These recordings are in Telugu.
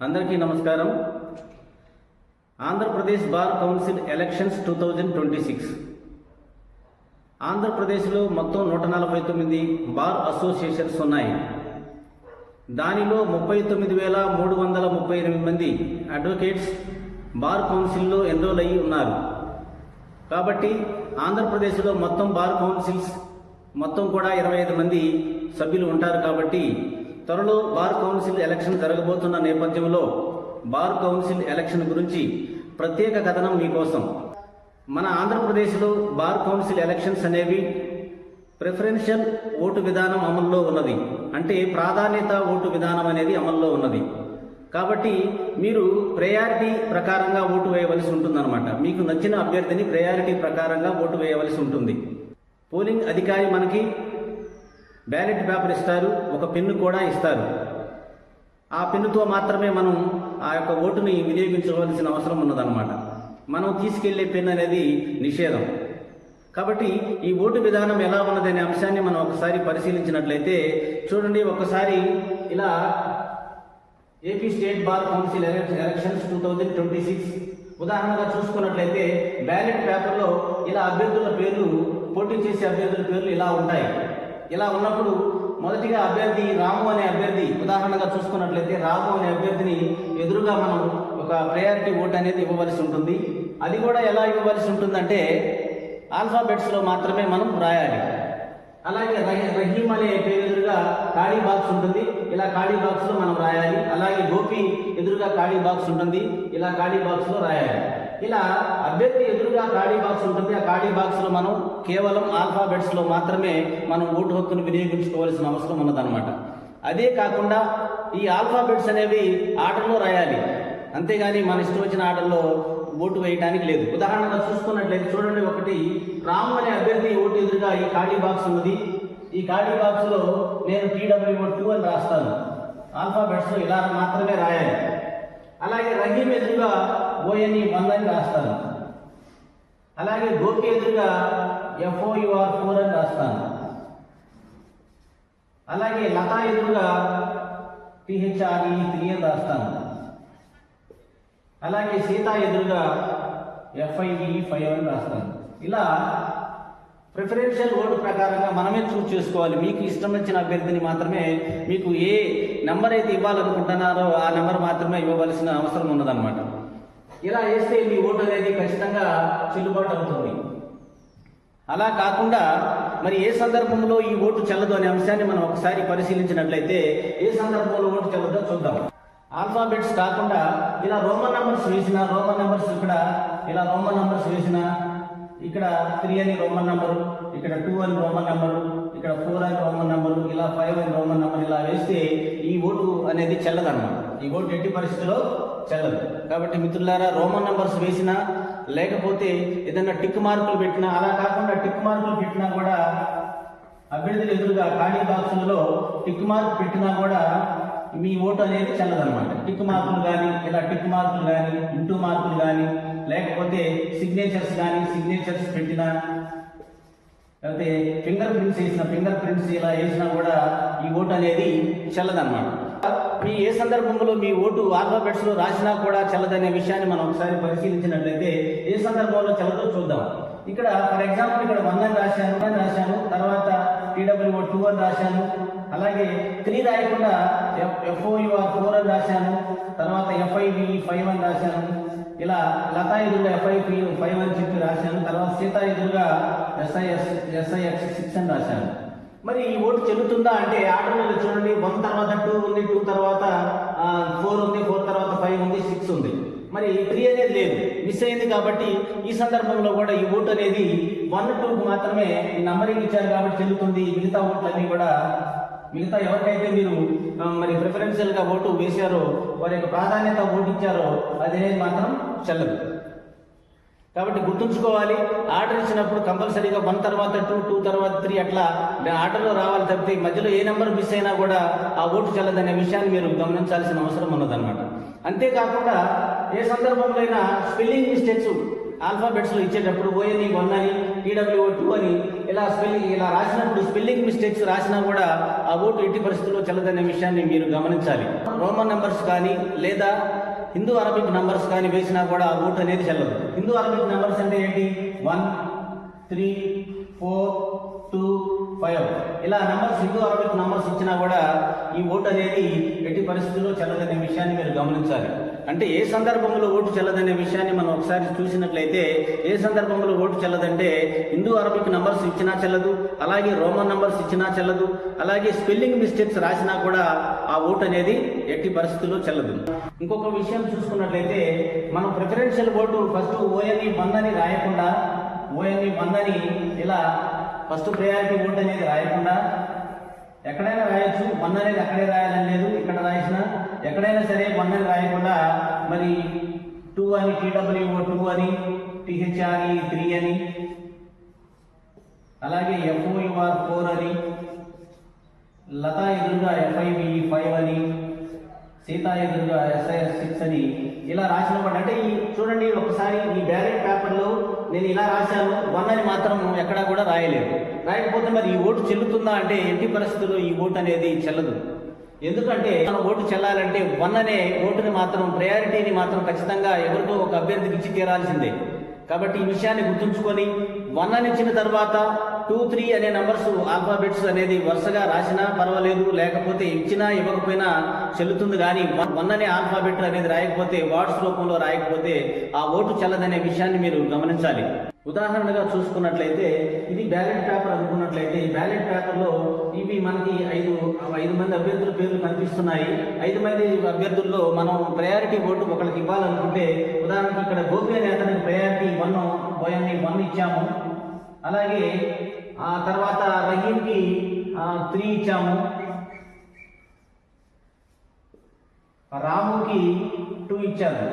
అందరికీ నమస్కారం. Andhra Pradesh bar council elections two thousand twenty six. ఆంధ్రప్రదేశ్లో మొత్తం నూట నలభై తొమ్మిది బార్ అసోసియేషన్స్ ఉన్నాయి. దానిలో ముప్పై తొమ్మిది వేల మూడు వందల ముప్పై ఎనిమిది మంది అడ్వకేట్స్ బార్ కౌన్సిల్లో ఎన్రోల్ అయ్యి ఉన్నారు. కాబట్టి ఆంధ్రప్రదేశ్లో మొత్తం బార్ కౌన్సిల్స్ మొత్తం కూడా ఇరవై ఐదు మంది సభ్యులు ఉంటారు కాబట్టి త్వరలో బార్ కౌన్సిల్ ఎలక్షన్ జరగబోతున్న నేపథ్యంలో బార్ కౌన్సిల్ ఎలక్షన్ గురించి ప్రత్యేక కథనం మీకోసం. మన ఆంధ్రప్రదేశ్లో బార్ కౌన్సిల్ ఎలక్షన్స్ అనేవి ప్రిఫరెన్షియల్ ఓటు విధానం అమల్లో ఉన్నది. అంటే ప్రాధాన్యత ఓటు విధానం అనేది అమల్లో ఉన్నది. కాబట్టి మీరు ప్రయారిటీ ప్రకారంగా ఓటు వేయవలసి ఉంటుందన్నమాట. మీకు నచ్చిన అభ్యర్థిని ప్రయారిటీ ప్రకారంగా ఓటు వేయవలసి ఉంటుంది. పోలింగ్ అధికారి మనకి బ్యాలెట్ పేపర్ ఇస్తారు ఒక పెన్ను కూడా ఇస్తారు. ఆ పెన్నుతో మాత్రమే మనం ఆ యొక్క ఓటుని వినియోగించవలసిన అవసరం ఉన్నదన్నమాట. మనం తీసుకెళ్ళే పెన్ అనేది నిషేధం. కాబట్టి ఈ ఓటు విధానం ఎలా ఉన్నదనే అంశాన్ని మనం ఒకసారి పరిశీలించినట్లయితే చూడండి ఒకసారి ఇలా A P state bar council elections two thousand twenty six ఉదాహరణగా చూసుకున్నట్లయితే బ్యాలెట్ పేపర్లో ఇలా అభ్యర్థుల పేర్లు పోటీ చేసే అభ్యర్థుల పేర్లు ఇలా ఉంటాయి. ఇలా ఉన్నప్పుడు మొదటిగా అభ్యర్థి రాము అనే అభ్యర్థి ఉదాహరణగా చూసుకున్నట్లయితే రాము అనే అభ్యర్థిని ఎదురుగా మనం ఒక ప్రయారిటీ ఓట్ అనేది ఇవ్వవలసి ఉంటుంది. అది కూడా ఎలా ఇవ్వవలసి ఉంటుందంటే ఆల్ఫాబెట్స్లో మాత్రమే మనం రాయాలి. అలాగే రహీ- రహీం అనే పేరు ఎదురుగా ఖాళీ బాక్స్ ఉంటుంది. ఇలా ఖాళీ బాక్స్లో మనం రాయాలి. అలాగే గోపి ఎదురుగా ఖాళీ బాక్స్ ఉంటుంది. ఇలా ఖాళీ బాక్స్లో రాయాలి. ఇలా అభ్యర్థి ఎదురుగా ఖాళీ బాక్స్ ఉంటుంది. ఆ ఖాళీ బాక్స్లో మనం కేవలం ఆల్ఫాబెట్స్లో మాత్రమే మనం ఓటు హక్కును వినియోగించుకోవాల్సిన అవసరం ఉన్నదన్నమాట. అదే కాకుండా ఈ ఆల్ఫాబెట్స్ అనేవి ఆటల్లో రాయాలి. అంతేగాని మన ఇష్టం వచ్చిన ఆటల్లో ఓటు వేయడానికి లేదు. ఉదాహరణగా చూసుకున్నట్లయితే చూడండి ఒకటి రాము అనే అభ్యర్థి ఓటు ఎదురుగా ఈ ఖాళీ బాక్స్ ఉన్నది. ఈ ఖాళీ బాక్స్లో నేను టీడబ్ల్యూ టూ అని రాస్తాను. ఆల్ఫాబెట్స్లో ఇలా మాత్రమే రాయాలి. అలాగే రహీం ఎదురుగా ఓఎన్ఈ వన్ అని రాస్తాను. అలాగే గోపి ఎదురుగా ఎఫ్ఓయుఆర్ ఫోర్ అని రాస్తాను. అలాగే లతా ఎదురుగా టిహెచ్ఆర్ఈ త్రీ అని రాస్తాను. అలాగే సీత ఎదురుగా ఎఫ్ఐవి ఫైవ్ అని రాస్తాను. ఇలా ప్రిఫరెన్షియల్ ఓటు ప్రకారంగా మనమే చూస్ చేసుకోవాలి. మీకు ఇష్టం వచ్చిన అభ్యర్థిని మాత్రమే మీకు ఏ నెంబర్ అయితే ఇవ్వాలనుకుంటున్నారో ఆ నెంబర్ మాత్రమే ఇవ్వవలసిన అవసరం ఉన్నదన్నమాట. ఇలా వేస్తే మీ ఓటు అనేది ఖచ్చితంగా చెల్లుబాటు అవుతుంది. అలా కాకుండా మరి ఏ సందర్భంలో ఈ ఓటు చెల్లదు అనే అంశాన్ని మనం ఒకసారి పరిశీలించినట్లయితే ఏ సందర్భంలో ఓటు చెల్లదో చూద్దాం. ఆల్ఫాబెట్స్ కాకుండా ఇలా రోమన్ నెంబర్స్ వేసిన రోమన్ నెంబర్స్ ఇక్కడ ఇలా రోమన్ నెంబర్స్ వేసిన ఇక్కడ త్రీ అని రోమన్ నెంబరు ఇక్కడ టూ అని రోమన్ నెంబరు ఇక్కడ ఫోర్ అని రోమన్ నెంబరు ఇలా ఫైవ్ అని రోమన్ నెంబర్ ఇలా వేస్తే ఈ ఓటు అనేది చెల్లదన్నమాట. ఈ ఓటు ఎట్టి పరిస్థితిలో చెల్లదు. కాబట్టి మిత్రులారా రోమన్ నంబర్స్ వేసినా లేకపోతే ఏదైనా టిక్ మార్కులు పెట్టినా అలా కాకుండా టిక్ మార్కులు పెట్టినా కూడా అభ్యర్థులు ఎదురుగా ఖాళీ బాక్సులలో టిక్ మార్క్ పెట్టినా కూడా మీ ఓటు అనేది చల్లదనమాట. టిక్ మార్కులు కానీ ఇలా టిక్ మార్కులు కానీ ఇంటూ మార్కులు కానీ లేకపోతే సిగ్నేచర్స్ కానీ సిగ్నేచర్స్ పెట్టినా లేకపోతే ఫింగర్ ప్రింట్స్ వేసిన ఫింగర్ ప్రింట్స్ ఇలా వేసినా కూడా ఈ ఓటు అనేది చల్లదనమాట. మీ ఏ సందర్భంలో మీ ఓటు ఆల్ఫాబెట్స్లో రాసినా కూడా చెల్లదనే విషయాన్ని మనం ఒకసారి పరిశీలించినట్లయితే ఏ సందర్భంలో చెల్లదో చూద్దాం. ఇక్కడ ఫర్ ఎగ్జాంపుల్ ఇక్కడ వన్ అని రాశాను వన్ అని రాశాను తర్వాత టీడబ్ల్యూఓ టూ అని రాశాను అలాగే త్రీ రాయకుండా ఎఫ్ఓయుఆర్ ఫోర్ అని రాశాను తర్వాత ఎఫ్ఐవి ఫైవ్ అని రాశాను ఇలా లతా ఎదురుగా ఎఫ్ఐ ఫైవ్ అని చెప్పి రాశాను తర్వాత సీత ఎదురుగా ఎస్ఐఎస్ ఎస్ఐఎక్స్ సిక్స్ అని రాశాను. మరి ఈ ఓటు చెల్లుతుందా అంటే ఆర్డర్ మీద చూడండి వన్ తర్వాత టూ ఉంది టూ తర్వాత ఫోర్ ఉంది ఫోర్ తర్వాత ఫైవ్ ఉంది సిక్స్ ఉంది. మరి త్రీ అనేది లేదు. మిస్ అయింది కాబట్టి ఈ సందర్భంలో కూడా ఈ ఓటు అనేది వన్ టూకి మాత్రమే ఈ నంబరింగ్ ఇచ్చారు కాబట్టి చెల్లుతుంది. మిగతా ఓట్లన్నీ కూడా మిగతా ఎవరికైతే మీరు మరి ప్రిఫరెన్షియల్గా ఓటు వేశారో వారి యొక్క ప్రాధాన్యత ఓటు ఇచ్చారో అది అనేది మాత్రం చెల్లదు. కాబట్టి గుర్తుంచుకోవాలి. ఆర్డర్ ఇచ్చినప్పుడు కంపల్సరీగా వన్ తర్వాత టూ టూ తర్వాత త్రీ అట్లా ఆర్డర్లో రావాలి తప్పితే మధ్యలో ఏ నెంబర్ మిస్ అయినా కూడా ఆ ఓటు చెల్లదనే విషయాన్ని మీరు గమనించాల్సిన అవసరం ఉన్నదన్నమాట. అంతేకాకుండా ఏ సందర్భంలో అయినా స్పెల్లింగ్ మిస్టేక్స్ ఆల్ఫాబెట్స్లో ఇచ్చేటప్పుడు ఓఎన్ఈ వన్ అని టీడబ్ల్యూఓ టూ అని ఇలా స్పెల్లింగ్ ఇలా రాసినప్పుడు స్పెల్లింగ్ మిస్టేక్స్ రాసినా కూడా ఆ ఓటు ఎట్టి పరిస్థితుల్లో చెల్లదనే విషయాన్ని మీరు గమనించాలి. రోమన్ నెంబర్స్ కానీ లేదా హిందూ అరబిక్ నంబర్స్ కానీ వేసినా కూడా ఆ ఓటు అనేది చెల్లదు. హిందూ అరబిక్ నంబర్స్ అంటే ఏంటి? One three four two five. ఇలా నంబర్స్ హిందూ అరబిక్ నంబర్స్ ఇచ్చినా కూడా ఈ ఓటు అనేది ఎట్టి పరిస్థితుల్లో చెల్లదనే విషయాన్ని మీరు గమనించాలి. అంటే ఏ సందర్భంలో ఓటు చెల్లదనే విషయాన్ని మనం ఒకసారి చూసినట్లయితే ఏ సందర్భంలో ఓటు చెల్లదంటే హిందూ అరబిక్ నంబర్స్ ఇచ్చినా చెల్లదు అలాగే రోమన్ నంబర్స్ ఇచ్చినా చెల్లదు అలాగే స్పెల్లింగ్ మిస్టేక్స్ రాసినా కూడా ఆ ఓటు అనేది ఎట్టి పరిస్థితుల్లో చెల్లదు. ఇంకొక విషయం చూసుకున్నట్లయితే మనం preferential vote first O N E బంద్ అని రాయకుండా ఓఎన్ఈ వన్ అని ఇలా ఫస్ట్ ప్రయారిటీ ఓటు అనేది రాయకుండా ఎక్కడైనా రాయొచ్చు వన్ అనేది అక్కడే రాయాలని లేదు ఇక్కడ రాసిన ఎక్కడైనా సరే వన్ అని అది టూ అని టీడబ్ల్యూఓ టూ అని టిహెచ్ఆర్ఈ త్రీ అని అలాగే ఎఫ్ఓయుఆర్ ఫోర్ అని. లతా ఎదురుగా ఎఫ్ఐవి ఫైవ్ అని. సీతా ఎదురుగా ఎస్ఐఎస్ సిక్స్ అని. ఇలా రాసినప్పుడు అంటే ఈ చూడండి ఒకసారి ఈ బ్యాలెట్ పేపర్లో నేను ఇలా రాశాను. వన్ అని మాత్రం ఎక్కడా కూడా రాయలేదు. రాయకపోతే మరి ఈ ఓటు చెల్లుతుందా అంటే ఎట్టి పరిస్థితుల్లో ఈ ఓటు అనేది చెల్లదు. ఎందుకంటే మనం ఓటు చెల్లాలంటే వన్ అనే ఓటుని మాత్రం ప్రయారిటీని మాత్రం ఖచ్చితంగా ఎవరికో ఒక అభ్యర్థికి ఇచ్చి తీరాల్సిందే. కాబట్టి ఈ విషయాన్ని గుర్తుంచుకొని వన్ అని ఇచ్చిన తర్వాత టూ త్రీ అనే నంబర్స్ ఆల్ఫాబెట్స్ అనేది వరుసగా రాసినా పర్వాలేదు లేకపోతే ఇచ్చినా ఇవ్వకపోయినా చెల్లుతుంది కానీ వన్ అనే ఆల్ఫాబెట్ అనేది రాయకపోతే వార్డ్స్ రూపంలో రాయకపోతే ఆ ఓటు చెల్లదనే విషయాన్ని మీరు గమనించాలి. ఉదాహరణగా చూసుకున్నట్లయితే ఇది బ్యాలెట్ పేపర్ అనుకున్నట్లయితే ఈ బ్యాలెట్ పేపర్లో ఇవి మనకి ఐదు ఐదు మంది అభ్యర్థుల పేర్లు కనిపిస్తున్నాయి. ఐదు మంది అభ్యర్థుల్లో మనం ప్రయారిటీ ఓటు ఒకరికి ఇవ్వాలనుకుంటే ఉదాహరణకి ఇక్కడ గోపి అనే అతనికి ప్రయారిటీ వన్ బోయాన్ని వన్ ఇచ్చాము. అలాగే ఆ తర్వాత రహీంకి త్రీ ఇచ్చాము. రాముకి టూ ఇచ్చాము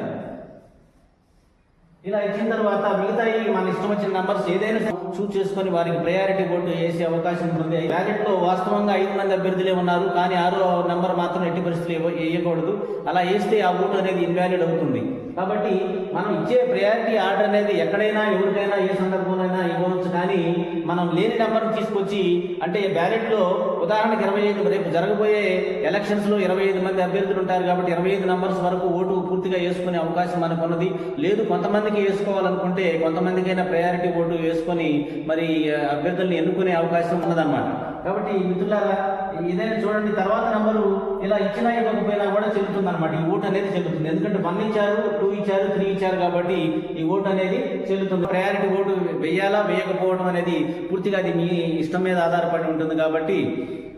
ఇలా ఇచ్చిన తర్వాత మిగతా మన ఇష్టం వచ్చిన నంబర్స్ ఏదైనా చూస్ చేసుకొని వారికి ప్రయారిటీ బోర్డు వేసే అవకాశం ఉంటుంది. బ్యాలెట్లో వాస్తవంగా ఐదు మంది అభ్యర్థులే ఉన్నారు. కానీ ఆరో నంబర్ మాత్రం ఎట్టి పరిస్థితులు వేయకూడదు. అలా వేస్తే ఆ ఓటు అనేది ఇన్వాలిడ్ అవుతుంది. కాబట్టి మనం ఇచ్చే ప్రయారిటీ ఆర్డర్ అనేది ఎక్కడైనా ఎవరికైనా ఏ సందర్భంలోనైనా ఇవ్వవచ్చు. కానీ మనం లేని నెంబర్ను తీసుకొచ్చి అంటే బ్యాలెట్లో ఉదాహరణకు ఇరవై ఐదు రేపు జరగబోయే ఎలక్షన్స్లో ఇరవై ఐదు మంది అభ్యర్థులు ఉంటారు కాబట్టి ఇరవై ఐదు నంబర్స్ వరకు ఓటు పూర్తిగా వేసుకునే అవకాశం మనకు ఉన్నది. లేదు కొంతమందికి వేసుకోవాలనుకుంటే కొంతమందికైనా ప్రయారిటీ ఓటు వేసుకొని మరి అభ్యర్థుల్ని ఎన్నుకునే అవకాశం ఉన్నదన్నమాట. కాబట్టి మిత్రులారా ఇదైనా చూడండి తర్వాత నెంబరు ఇలా ఇచ్చినా ఇవ్వకపోయినా కూడా చెల్లుతుంది అనమాట ఈ ఓటు అనేది చెల్లుతుంది. ఎందుకంటే వన్ ఇచ్చారు టూ ఇచ్చారు త్రీ ఇచ్చారు కాబట్టి ఈ ఓటు అనేది చెల్లుతుంది. ప్రయారిటీ ఓటు వేయాలా వేయకపోవడం అనేది పూర్తిగా అది మీ ఇష్టం మీద ఆధారపడి ఉంటుంది కాబట్టి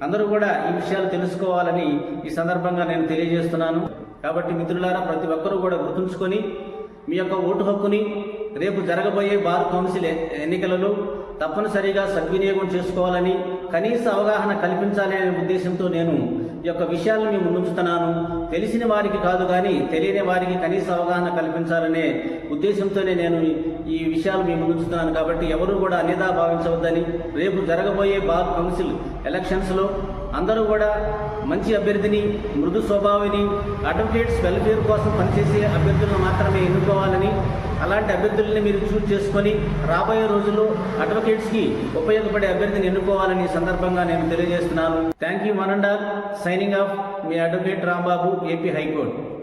అందరూ కూడా ఈ విషయాలు తెలుసుకోవాలని ఈ సందర్భంగా నేను తెలియజేస్తున్నాను. కాబట్టి మిత్రులారా ప్రతి ఒక్కరూ కూడా గుర్తుంచుకొని మీ యొక్క ఓటు హక్కుని రేపు జరగబోయే బార్ కౌన్సిల్ ఎన్నికలలో తప్పనిసరిగా సద్వినియోగం చేసుకోవాలని కనీస అవగాహన కల్పించాలి అనే ఉద్దేశంతో నేను ఈ యొక్క విషయాలను మేము ముందుంచుతున్నాను. తెలిసిన వారికి కాదు కానీ తెలియని వారికి కనీస అవగాహన కల్పించాలనే ఉద్దేశంతోనే నేను ఈ- విషయాలు మీ ముందుంచుతున్నాను. కాబట్టి ఎవరు కూడా అనేదా భావించవద్దని రేపు జరగబోయే బార్ కౌన్సిల్ ఎలక్షన్స్లో అందరూ కూడా మంచి అభ్యర్థిని మృదు స్వభావిని అడ్వకేట్స్ వెల్ఫేర్ కోసం పనిచేసే అభ్యర్థులను మాత్రమే ఎన్నుకోవాలని అలాంటి అభ్యర్థుల్ని మీరు చూస్ చేసుకొని రాబోయే రోజుల్లో అడ్వకేట్స్కి ఉపయోగపడే అభ్యర్థిని ఎన్నుకోవాలని సందర్భంగా నేను తెలియజేస్తున్నాను. Thank you one and all signing off me advocate Rambabu A P high court.